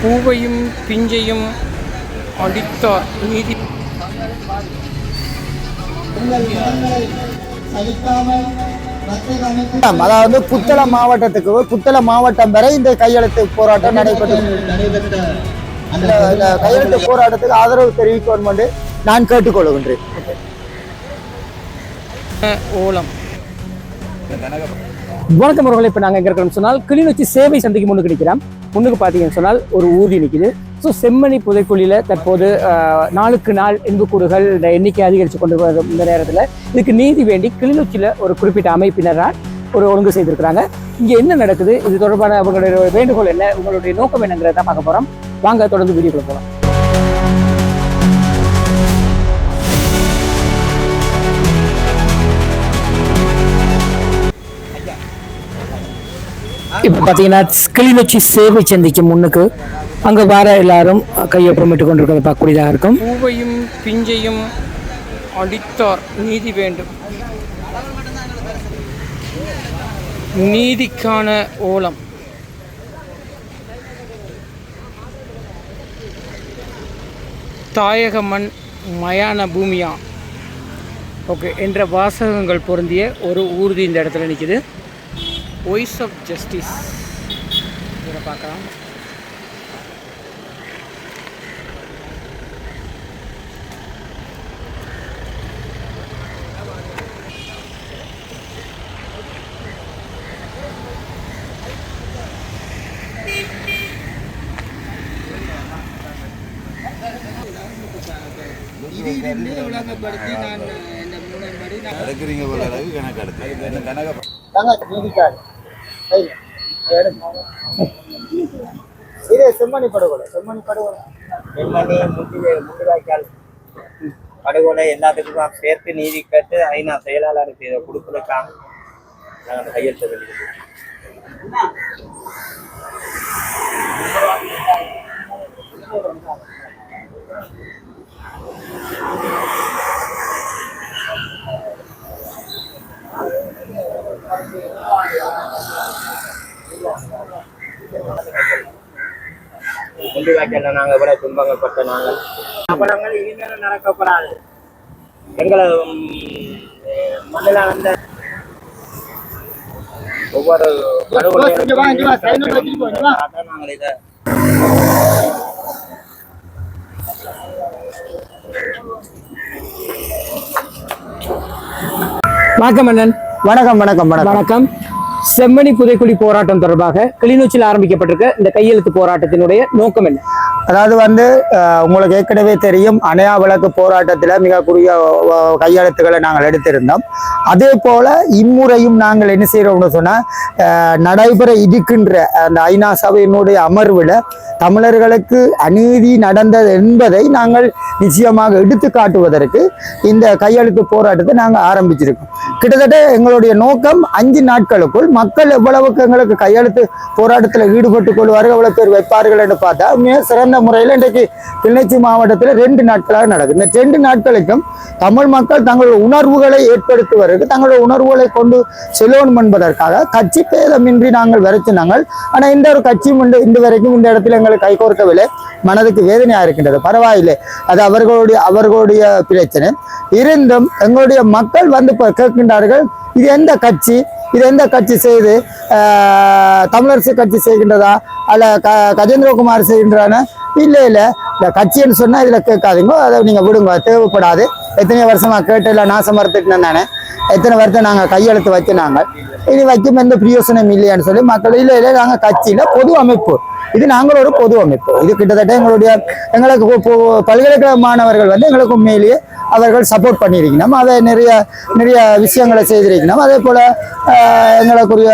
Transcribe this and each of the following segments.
பூவையும் பிஞ்சையும் அடித்தார் நீதி அதாவது புத்தளம் மாவட்டத்துக்கு புத்தளம் மாவட்டம் வரை இந்த கையெழுத்து போராட்டம் நடைபெற்று இந்த இந்த கையெழுத்து போராட்டத்துக்கு ஆதரவு தெரிவிக்கும் என்று நான் கேட்டுக்கொள்கின்றேன். ஓலம். வணக்கம் அவர்களை இப்போ நாங்கள் எங்கே இருக்கிறோம்னு சொன்னால் கிளிநொச்சி சேவை சந்தைக்கு முன்னுக்கு நிற்கிறோம். முன்னுக்கு பார்த்தீங்கன்னு சொன்னால் ஒரு ஊர்தி நிற்கிது ஸோ செம்மணி புதைக்குழியில் தற்போது ஆஹ், நாளுக்கு நாள் இன்புக்கூறுகள் இந்த எண்ணிக்கை அதிகரித்து கொண்டு வரும் இந்த நேரத்தில். இதுக்கு நீதி வேண்டி கிளிநொச்சியில் ஒரு குறிப்பிட்ட அமைப்பினரால் ஒரு ஒழுங்கு செய்திருக்கிறாங்க. இங்கே என்ன நடக்குது? இது தொடர்பான அவங்களுடைய வேண்டுகோள் என்ன? உங்களுடைய நோக்கம் என்னங்கிறத தான் பார்க்க போகிறோம் வாங்க தொடர்ந்து வீடியோக்குள்ள போகலாம். இப்போ பார்த்தீங்கன்னா கிளிநொச்சி சேவை சந்தைக்கு முன்னுக்கு. அங்கே வர எல்லாரும் கையொப்பமிட்டு கொண்டிருக்கிறத பார்க்கக்கூடியதாக இருக்கும். பூவையும் பிஞ்சையும் அடித்தார் நீதி வேண்டும். நீதிக்கான ஓலம். தாயக மண் மயான பூமியா? ஓகே என்ற வாசகங்கள் பொருந்திய ஒரு ஊர்தி இந்த இடத்துல நிற்கிது வாய்ஸ் ஆஃப் ஜஸ்டிஸ் இதை பார்க்கலாம். எடுக்கிறீங்க போல கணக்கு எடுத்து கணக்கு தாங்க செம்மணி படுகொலை செம்மணி படுகொலை. செம்மணி முண்டி முண்டிவாய்க்கால் படுகொலை எல்லாத்துக்கும் சேர்த்து நீதி கேட்டு ஐநா செயலாளருக்கு இதை கொடுப்பதற்காக நாங்கள் கையெழுத்து வெளியிடுவோம். முண்டிவாய்க்கால்ல நாங்கள் எவ்வளவு துன்பங்கள் பட்ட நாங்கள். அப்ப நாங்கள் இனிமேலும் நடக்கப்படாது. எங்களை மண்ணில் வந்த ஒவ்வொரு நாங்கள் இதை வணக்கம் அண்ணன். வணக்கம் வணக்கம் வணக்கம். வணக்கம். செம்மணி புதைக்குழி போராட்டம் தொடர்பாக கிளிநொச்சியில் ஆரம்பிக்கப்பட்டிருக்க இந்த கையெழுத்து போராட்டத்தினுடைய நோக்கம் என்ன? அதாவது வந்து உங்களுக்கு ஏற்கனவே தெரியும் அணையா விளக்கு போராட்டத்தில் மிக குறுகிய கையெழுத்துக்களை நாங்கள் எடுத்திருந்தோம். அதே போல இம்முறையும் நாங்கள் என்ன செய்கிறோம்னு சொன்னால் நடைபெற இருக்கின்ற அந்த ஐநா சபையினுடைய அமர்வில் தமிழர்களுக்கு அநீதி நடந்தது என்பதை நாங்கள் நிச்சயமாக எடுத்து காட்டுவதற்கு இந்த கையெழுத்து போராட்டத்தை நாங்கள் ஆரம்பிச்சிருக்கோம். கிட்டத்தட்ட எங்களுடைய நோக்கம் அஞ்சு நாட்களுக்குள் மக்கள் எவ்வளவுக்கு எங்களுக்கு கையெழுத்து போராட்டத்தில் ஈடுபட்டுக் கொள்வார்கள் எவ்வளோ பேர் வைப்பார்கள் என்று பார்த்தா மிக சிறந்த முறையில் இன்றைக்கு கிளிநொச்சி மாவட்டத்தில் ரெண்டு நாட்களாக நடக்குது. இந்த ரெண்டு நாட்களுக்கும் தமிழ் மக்கள் தங்களுடைய உணர்வுகளை ஏற்படுத்துவதற்கு தங்களுடைய உணர்வுகளை கொண்டு செல்லணும் என்பதற்காக கட்சி பேதமின்றி நாங்கள் வரைச்சினாங்கள் ஆனால் இந்த ஒரு கட்சியும் இந்த வரைக்கும் இந்த இடத்துல எங்களுக்கு கைகோர்க்கவில்லை மனதுக்கு வேதனையாக இருக்கின்றது. பரவாயில்லை. அது அவர்களுடைய அவர்களுடைய பிரச்சனை. இருந்தும் எங்களுடைய மக்கள் வந்து கேட்கின்றார்கள் இது எந்த கட்சி? இது எந்த கட்சி செய்து தமிழரசு கட்சி செய்கின்றதா? அல்ல க கஜேந்திரகுமார் செய்கின்றான? இல்லை இல்லை. இந்த கட்சின்னு சொன்னால் இதில் கேட்காதீங்க. அதை நீங்கள் விடுங்க. தேவைப்படாது. எத்தனை வருஷமாக கேட்டு இல்லை நாசம் மறுத்துட்டு தானே. எத்தனை வருஷம் நாங்கள் கையெழுத்து வச்சு நாங்கள். இனி வைக்கும் எந்த பிரயோசனம் இல்லையான்னு சொல்லி மக்கள் இல்லை இல்லை நாங்கள் கட்சியில் பொது அமைப்பு. இது நாங்கள் ஒரு பொது அமைப்பு. இது கிட்டத்தட்ட எங்களுடைய எங்களுக்கு பல்கலைக்கழக மாணவர்கள் வந்து எங்களுக்கு உண்மையிலேயே அவர்கள் சப்போர்ட் பண்ணியிருக்கணும் அதை நிறைய நிறைய விஷயங்களை செய்திருக்கணும் அதே போல் எங்களுக்குரிய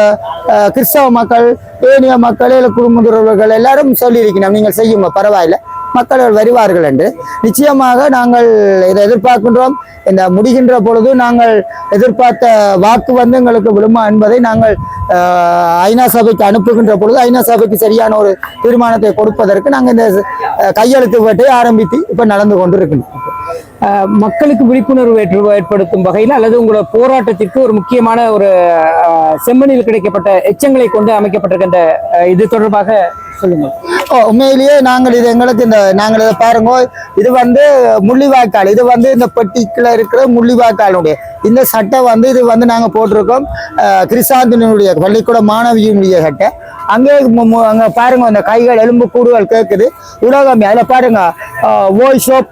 கிறிஸ்தவ மக்கள் ஏனிய மக்கள் இல்லை குடும்பங்கள் எல்லாரும் சொல்லியிருக்கணும் நீங்கள் செய்யுங்க பரவாயில்லை. மக்கள் வருவார்கள் என்று நிச்சயமாக நாங்கள் இதை எதிர்பார்க்கின்றோம். இந்த முடிகின்ற பொழுது நாங்கள் எதிர்பார்த்த வாக்கு வந்து எங்களுக்கு விழுமா என்பதை நாங்கள் ஐநா சபைக்கு அனுப்புகின்ற பொழுது ஐநா சபைக்கு சரியான ஒரு தீர்மானத்தை கொடுப்பதற்கு நாங்கள் இந்த கையெழுத்து வேட்டை ஆரம்பித்து இப்போ நடந்து கொண்டிருக்கின்றோம். இருக்கின்றோம் மக்களுக்கு விழிப்புணர்வு ஏற்படுத்தும் வகையில் அல்லது உங்களோட போராட்டத்திற்கு ஒரு முக்கியமான ஒரு செம்மனில் கிடைக்கப்பட்ட எச்சங்களை கொண்டு அமைக்கப்பட்டிருக்கின்ற இது தொடர்பாக சொல்லுங்க. ஓ, உண்மையிலேயே நாங்கள் இது எங்களுக்கு இந்த நாங்கள் இதை பாருங்க இது வந்து முள்ளிவாய்க்கால் இது வந்து இந்த பெட்டிக்கில் இருக்கிற முள்ளிவாய்க்காலுடைய இந்த சட்டை வந்து இது வந்து நாங்கள் போட்டிருக்கோம் அஹ், கிறிஸ்தாந்தினுடைய பள்ளிக்கூட மாணவியினுடைய சட்டை. அங்கே அங்கே பாருங்க அந்த கைகள் எலும்பு கூடுகள் கேட்குது உலகம் அதில் பாருங்க வாய்ஸ் ஆஃப்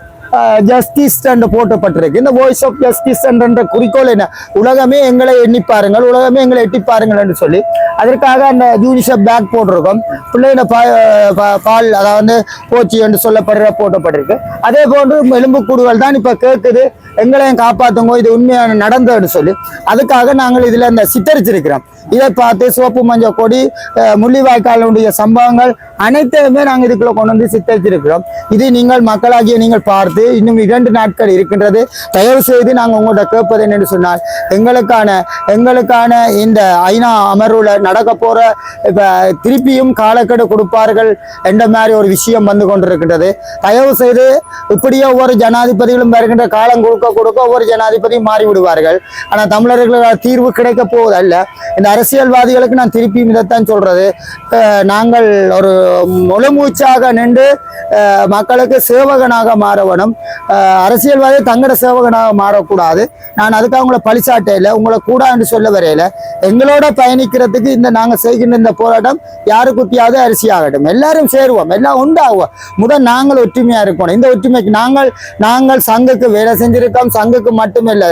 ஜஸ்டிஸ் என்று போட்டப்பட்டிருக்கு. இந்த வாய்ஸ் ஆஃப் ஜஸ்டிஸ் என்ற குறிக்கோள் என்ன? உலகமே எங்களை எண்ணி பாருங்கள் உலகமே எங்களை எட்டி பாருங்கள் என்று சொல்லி அதற்காக அந்த யூனிசெஃப் பேக் போட்டிருக்கோம். பிள்ளைகள பா பா- பால் அதாவது போச்சு என்று சொல்லப்படுற போட்டப்பட்டிருக்கு. அதே போன்று எலும்புக்கூடுகள் தான் இப்போ கேட்குது எங்களையும் காப்பாற்றுங்க இது உண்மையான நடந்ததுன்னு சொல்லி அதுக்காக நாங்கள் இதில் இந்த சித்தரிச்சிருக்கிறோம். இதை பார்த்து சிவப்பு மஞ்சள் கொடி முள்ளிவாய்க்காலனுடைய முள்ளிவாய்க்காலுடைய சம்பவங்கள் அனைத்தையுமே நாங்கள் இதுக்குள்ள கொண்டு வந்து சித்தரிச்சிருக்கிறோம். இது நீங்கள் மக்களாகிய நீங்கள் பார்த்து இன்னும் இரண்டு நாட்கள் இருக்கின்றது. தயவு செய்து நாங்கள் உங்கள்கிட்ட கேட்பது என்னென்னு சொன்னால் எங்களுக்கான எங்களுக்கான இந்த ஐநா அமர்வில் நடக்க போற இப்போ திருப்பியும் காலக்கெடு கொடுப்பார்கள் என்ற மாதிரி ஒரு விஷயம் வந்து கொண்டிருக்கின்றது. தயவு செய்து இப்படியே ஒவ்வொரு ஜனாதிபதிகளும் வருகின்ற காலம் கொடுக்க கொடுக்க ஒவ்வொரு ஜனாதிபதியும் மாறிவிடுவார்கள். ஆனால் தமிழர்களுக்கு தீர்வு கிடைக்க போவதல்ல. இந்த அரசியல்வாதிகளுக்கு நான் திருப்பியும் இதைத்தான் சொல்றது. நாங்கள் ஒரு முழுமூச்சாக நின்று மக்களுக்கு சேவகனாக மாற வேணும் அஹ் அரசியல்வாதி தங்கட சேவகனாக மாறக்கூடாது. நான் அதுக்காக உங்களை பழிசாட்டையில உங்களை கூட என்று சொல்ல வரையில எங்களோட பயணிக்கிறதுக்கு இந்த நாங்க செய்கின்ற இந்த போராட்டம் யாரு குத்தியாவது அரிசி ஆகட்டும் எல்லாரும் சேருவோம். எல்லாம் உண்டாகுவோம். முதல் நாங்கள் ஒற்றுமையா இருக்கணும் இந்த ஒற்றுமைக்கு நாங்கள் நாங்கள் சங்குக்கு வேலை செஞ்சிருக்கோம். சங்குக்கு மட்டுமில்ல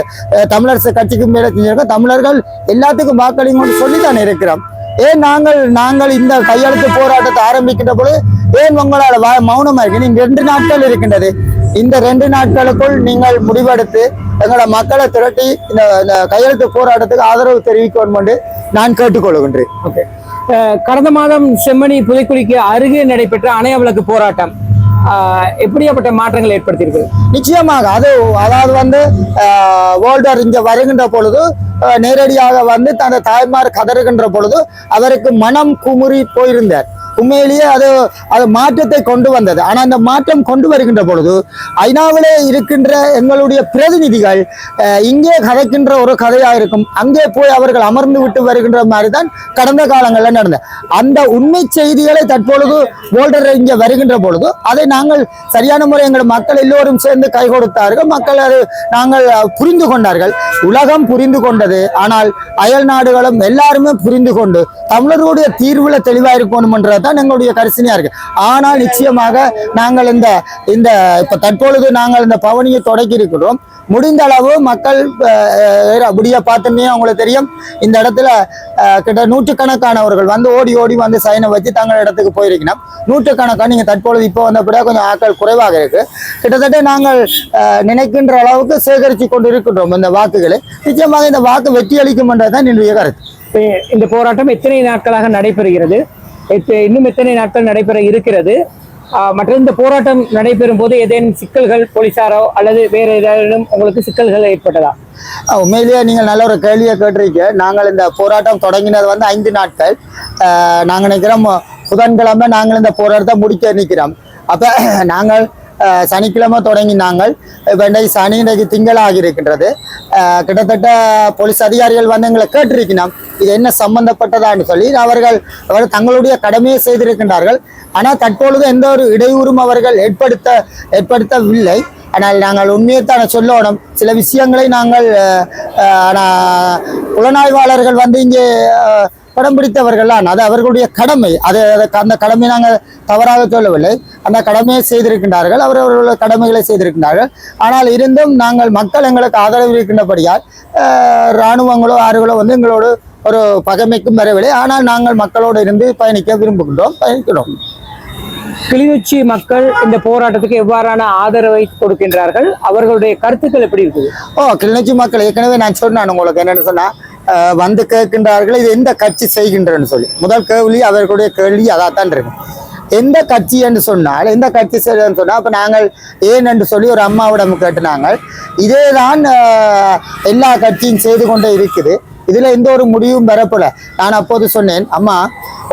தமிழரசு கட்சிக்கும் வேலை செஞ்சிருக்கோம். தமிழர்கள் எல்லாத்துக்கும் வாக்களிங்கன்னு சொல்லி தான் இருக்கிறோம். ஏன் நாங்கள் நாங்கள் இந்த கையெழுத்து போராட்டத்தை ஆரம்பிக்கின்ற பொழுது ஏன் உங்களால் வா- மௌனமா இருக்கு நீங்க ரெண்டு நாட்கள் இருக்கின்றது. இந்த ரெண்டு நாட்களுக்குள் நீங்கள் முடிவெடுத்து எங்களை மக்களை திரட்டி இந்த இந்த கையெழுத்து போராட்டத்துக்கு ஆதரவு தெரிவிக்க வேண்டும் என்று நான் கேட்டுக்கொள்கின்றேன். ஓகே கடந்த மாதம் செம்மணி புதைக்குழிக்கு அருகே நடைபெற்ற அணைய விளக்கு போராட்டம் எப்படியாப்பட்ட மாற்றங்கள் ஏற்படுத்தியிருக்கு நிச்சயமாக அது அதாவது வந்து வேர்ல்டர் இங்க வருகின்ற பொழுது நேரடியாக வந்து தனது தாய்மார் கதறுகின்ற பொழுது அவருக்கு மனம் குமுறி போயிருந்தார். உண்மையிலேயே அது அது மாற்றத்தை கொண்டு வந்தது. ஆனால் அந்த மாற்றம் கொண்டு வருகின்ற பொழுது ஐநாவிலே இருக்கின்ற எங்களுடைய பிரதிநிதிகள் இங்கே கதைக்கின்ற ஒரு கதையாக இருக்கும் அங்கே போய் அவர்கள் அமர்ந்து விட்டு வருகின்ற மாதிரி தான் கடந்த காலங்களில் நடந்தது. அந்த உண்மை செய்திகளை தற்பொழுது போல்டர் இங்கே வருகின்ற பொழுது அதை நாங்கள் சரியான முறை எங்கள் மக்கள் எல்லோரும் சேர்ந்து கை கொடுத்தார்கள். மக்கள் அது நாங்கள் புரிந்து கொண்டார்கள். உலகம் புரிந்து கொண்டது. ஆனால் அயல் நாடுகளும் எல்லாருமே புரிந்து கொண்டு தமிழர்களுடைய தீர்வுல தெளிவாக இருக்கணும்ன்றது தான் எங்களுடைய கரிசனையா இருக்கு. ஆனால் நிச்சயமாக நாங்கள் இந்த இந்த இப்ப தற்பொழுது நாங்கள் இந்த பவனியை தொடக்கி இருக்கிறோம். முடிந்த அளவு மக்கள் அப்படியே பார்த்தோன்னே அவங்களுக்கு தெரியும். இந்த இடத்துல கிட்ட நூற்றுக்கணக்கானவர்கள் வந்து ஓடி ஓடி வந்து சைனை வச்சு தங்கள் இடத்துக்கு போயிருக்கணும். நூற்றுக்கணக்கான நீங்கள் தற்பொழுது இப்போ வந்த கூட கொஞ்சம் ஆட்கள் குறைவாக இருக்கு. கிட்டத்தட்ட நாங்கள் நினைக்கின்ற அளவுக்கு சேகரித்து கொண்டு இருக்கின்றோம் இந்த வாக்குகளை. நிச்சயமாக இந்த வாக்கு வெற்றி அளிக்கும் என்றதான் என்னுடைய கருத்து. இந்த போராட்டம் எத்தனை நாட்களாக நடைபெறுகிறது? இன்னும் எத்தனை நாட்கள் நடைபெற இருக்கிறது? மற்ற இந்த போராட்டம் நடைபெறும் போது ஏதேனும் சிக்கல்கள் போலீசாரோ அல்லது வேற ஏதாவது உங்களுக்கு சிக்கல்கள் ஏற்பட்டதா? உண்மையிலேயே நீங்கள் நல்ல ஒரு கேள்வியை கேட்டிருக்க நாங்கள் இந்த போராட்டம் தொடங்கினது வந்து ஐந்து நாட்கள். நாங்கள் நிற்கிறோம் புதன்கிழமை நாங்கள் இந்த போராட்டத்தை முடிக்க நிற்கிறோம் அப்போ நாங்கள் சனிக்கிழமை தொடங்கி நாங்கள் இப்போ இன்றைக்கு சனி இன்றைக்கு திங்களாகி இருக்கின்றது. கிட்டத்தட்ட போலீஸ் அதிகாரிகள் வந்து எங்களை கேட்டிருக்கணும் இது என்ன சம்பந்தப்பட்டதான்னு சொல்லி அவர்கள் அவர்கள் தங்களுடைய கடமையை செய்திருக்கின்றார்கள். ஆனால் தற்பொழுது எந்த ஒரு இடையூறும் அவர்கள் ஏற்படுத்த ஏற்படுத்தவில்லை. ஆனால் நாங்கள் உண்மையைத்தான சொல்லணும். சில விஷயங்களை நாங்கள் ஆனால் புலனாய்வாளர்கள் வந்து இங்கே படம் பிடித்தவர்கள் தான் அது அவர்களுடைய கடமை. அது அந்த கடமை நாங்கள் தவறாக சொல்லவில்லை. அந்த கடமையை செய்திருக்கின்றார்கள். அவர் அவர்களுடைய கடமைகளை செய்திருக்கின்றார்கள். ஆனால் இருந்தும் நாங்கள் மக்கள் எங்களுக்கு ஆதரவு இருக்கின்றபடியால் இராணுவங்களோ ஆறுகளோ வந்து எங்களோடு ஒரு பகைமைக்கும் வரவில்லை. ஆனால் நாங்கள் மக்களோடு இருந்து பயணிக்க விரும்புகின்றோம் பயணிக்கிறோம். கிளிநொச்சி மக்கள் இந்த போராட்டத்துக்கு எவ்வாறான ஆதரவை கொடுக்கின்றார்கள்? அவர்களுடைய கருத்துக்கள் எப்படி இருக்குது? ஓ கிளிநொச்சி மக்கள் ஏற்கனவே நான் சொன்னேன் உங்களுக்கு என்னன்னு சொன்னா அஹ், வந்து கேட்கின்றார்கள் இது எந்த கட்சி செய்கின்றன்னு சொல்லி. முதல் கேள்வி அவர்களுடைய கேள்வி அதாத்தான் இருக்கும் எந்த கட்சி என்று சொன்னால் எந்த கட்சி செய்யறதுன்னு சொன்னால் அப்போ நாங்கள் ஏன் என்று சொல்லி ஒரு அம்மாவிடம் கேட்டுனாங்க இதே தான் எல்லா கட்சியும் செய்து கொண்டே இருக்குது. இதில் எந்த ஒரு முடிவும் வரப்போல. நான் அப்போது சொன்னேன் அம்மா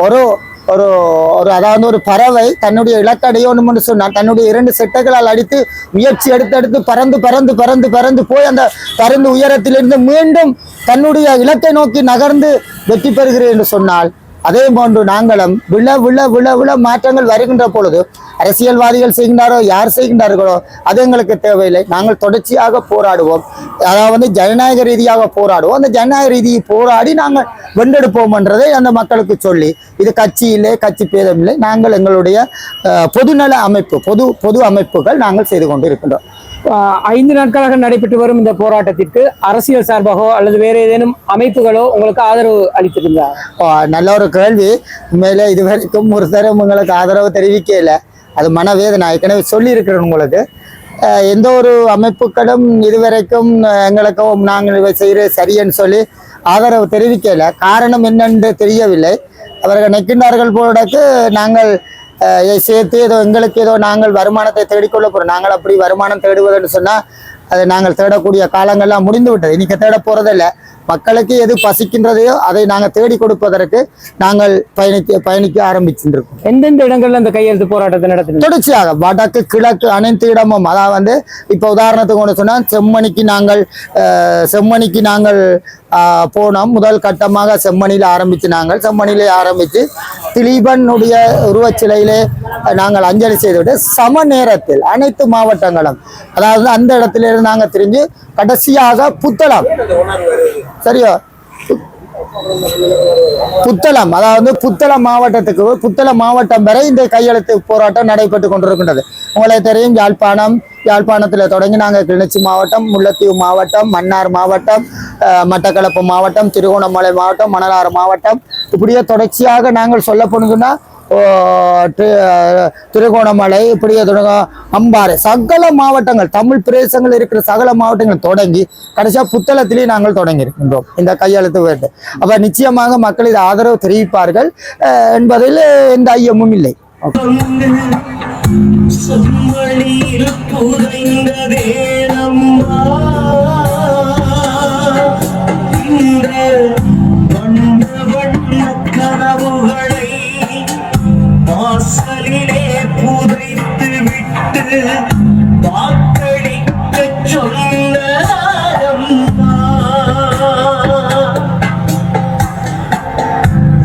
ஒரு ஒரு ஒரு அதாவது ஒரு பறவை தன்னுடைய இலக்கை அடையணும்னு சொன்னால் தன்னுடைய இரண்டு செட்டைகளால் அடித்து முயற்சி எடுத்தெடுத்து பறந்து பறந்து பறந்து பறந்து போய் அந்த பறந்து உயரத்திலிருந்து மீண்டும் தன்னுடைய இலக்கை நோக்கி நகர்ந்து வெற்றி பெறுகிறேன் என்று சொன்னால் அதே போன்று நாங்களும் விழ விழ விழ விழ மாற்றங்கள் வருகின்ற பொழுது அரசியல்வாதிகள் செய்கின்றாரோ யார் செய்கின்றார்களோ அது எங்களுக்கு தேவையில்லை. நாங்கள் தொடர்ச்சியாக போராடுவோம். அதாவது ஜனநாயக ரீதியாக போராடுவோம். அந்த ஜனநாயக ரீதியை போராடி நாங்கள் வென்றெடுப்போம்ன்றதை அந்த மக்களுக்கு சொல்லி இது கட்சி இல்லை கட்சி பேதம் இல்லை. நாங்கள் எங்களுடைய பொதுநல அமைப்பு பொது பொது அமைப்புகள் நாங்கள் செய்து கொண்டு இருக்கின்றோம் ஐந்து நாட்களாக நடைபெற்று வரும் இந்த போராட்டத்திற்கு அரசியல் சார்பாகவோ அல்லது வேறு ஏதேனும் அமைப்புகளோ உங்களுக்கு ஆதரவு அளித்திருந்தா நல்ல ஒரு கேள்வி. உண்மையில இதுவரைக்கும் ஒரு தரம் உங்களுக்கு ஆதரவு தெரிவிக்கல. அது மனவேதனை. ஏற்கனவே சொல்லியிருக்கிறேன் உங்களுக்கு. எந்த ஒரு அமைப்புகளும் இதுவரைக்கும் எங்களுக்கும் நாங்கள் இவை செய்கிற சரியன்னு சொல்லி ஆதரவு தெரிவிக்கல. காரணம் என்னென்று தெரியவில்லை. அவர்கள் நிற்கின்றார்கள் போலக்கு நாங்கள் இதை சேர்த்து ஏதோ எங்களுக்கு ஏதோ நாங்கள் வருமானத்தை தேடிக்கொள்ள போகிறோம் நாங்கள் அப்படி வருமானம் தேடுவதுன்னு சொன்னால் அதை நாங்கள் தேடக்கூடிய காலங்கள்லாம் முடிந்து விட்டது இன்றைக்கி தேட போகிறதில்ல மக்களுக்கு எது பசிக்கின்றதையோ அதை நாங்கள் தேடி கொடுப்பதற்கு நாங்கள் பயணிக்க பயணிக்க ஆரம்பிச்சுருக்கோம். எந்தெந்த இடங்கள்ல அந்த கையெழுத்து போராட்டத்தை நடத்தினீங்க? தொடர்ச்சியாக வடக்கு கிழக்கு அனைத்து இடமும் அதாவது வந்து இப்போ உதாரணத்துக்கு ஒன்று சொன்னால் செம்மணிக்கு நாங்கள் செம்மணிக்கு நாங்கள் போனோம். முதல் கட்டமாக செம்மணியில் ஆரம்பித்து நாங்கள் செம்மணியிலே ஆரம்பித்து திலீபனுடைய உருவச்சிலையிலே நாங்கள் அஞ்சலி செய்துவிட்டு சம நேரத்தில் அனைத்து மாவட்டங்களும் அதாவது அந்த இடத்துல இருந்து நாங்கள் திரிஞ்சு கடைசியாக புத்தளம். சரியா? புத்தளம் அதாவது புத்தளம் மாவட்டத்துக்கு புத்தளம் மாவட்டம் வரை இந்த கையெழுத்து போராட்டம் நடைபெற்று கொண்டிருக்கின்றது. உங்களை தெரியும் யாழ்ப்பாணம் யாழ்ப்பாணத்தில் தொடங்கி நாங்கள் கிளிநொச்சி மாவட்டம் முல்லைத்தீவு மாவட்டம் மன்னார் மாவட்டம் மட்டக்களப்பு மாவட்டம் திருகோணமலை மாவட்டம் மணலாறு மாவட்டம். இப்படியே தொடர்ச்சியாக நாங்கள் சொல்ல போனதுன்னா திருகோணமலை இப்படியே தொடங்கும் அம்பாறை சகல மாவட்டங்கள் தமிழ் பிரதேசங்கள் இருக்கிற சகல மாவட்டங்கள் தொடங்கி கடைசியாக புத்தளத்திலேயே நாங்கள் தொடங்கி இருக்கின்றோம் இந்த கையெழுத்து வேட்டு. அப்போ நிச்சயமாக மக்கள் இது ஆதரவு தெரிவிப்பார்கள். என்பதில் எந்த ஐயமும் இல்லை. செம்மணியில் வாசலிலே புதைத்து விட்டு வாக்களிக்க சொன்னதாரம்மா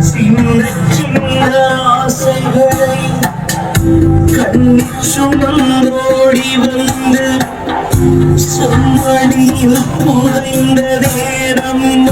சின்ன சின்ன ஆசைகளை சுமந்தோடி வந்து செம்மணியில் புதைந்த நேரம் இந்த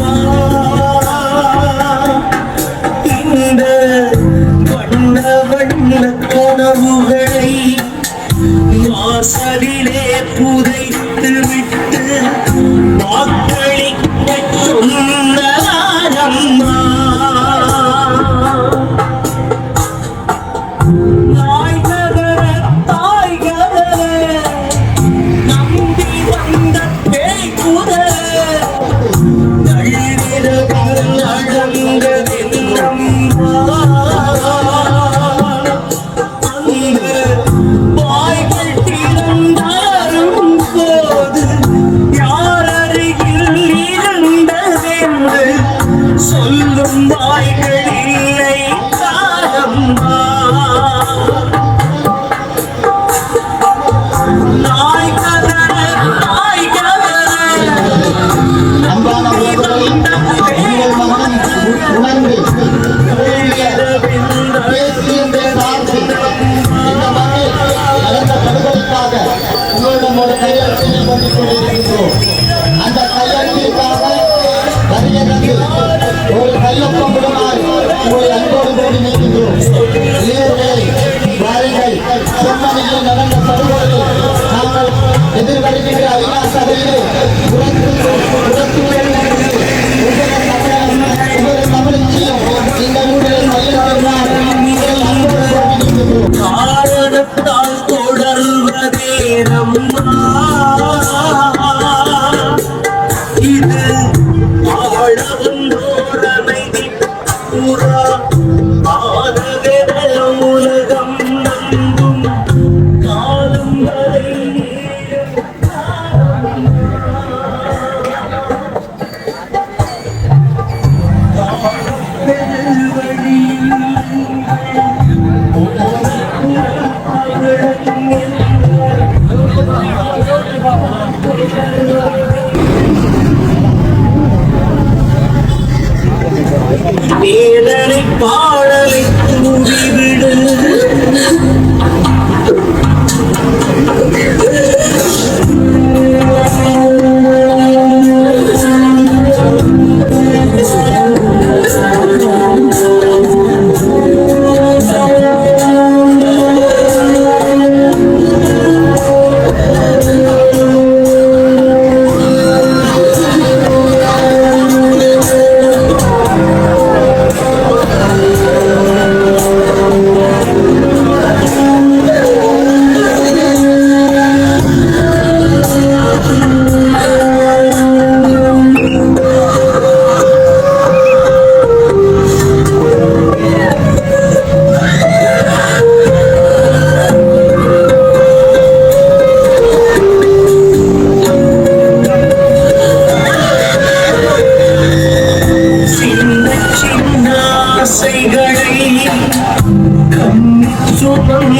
வேதனை பாடலை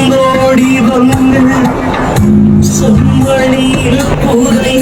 வந்தோடி வந்து செம்மணியில் புகை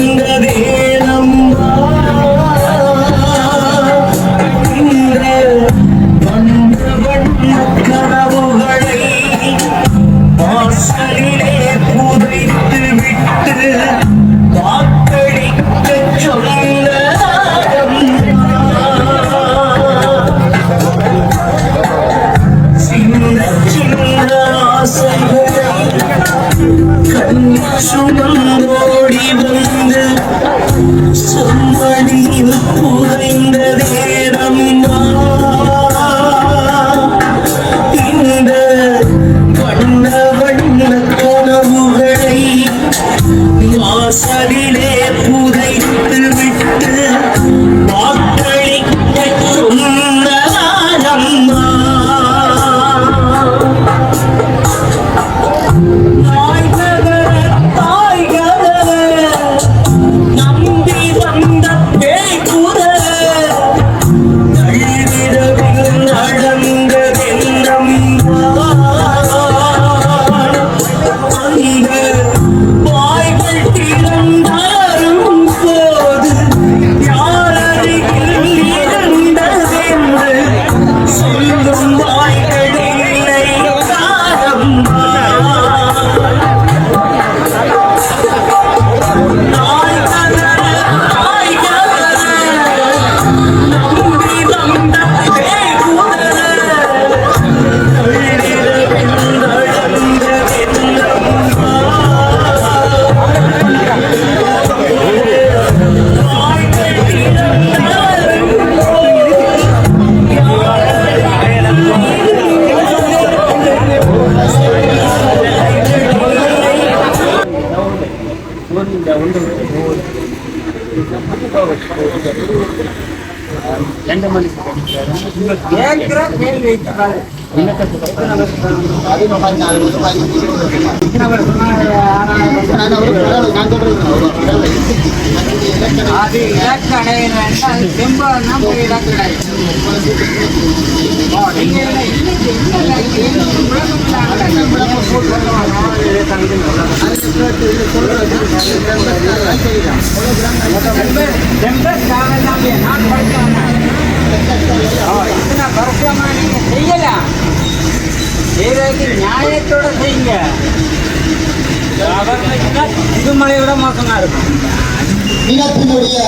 கண்ணி ஓடி வந்து செம்மணியில் அது இலக்கு அடையணும் அது செம்பா போய் இலக்கு செய்யலாம் செய்யறதுக்கு நியாயத்தோட செய்யுங்க. இது மழையோட மோசமா இருக்கும். இனத்தினுடைய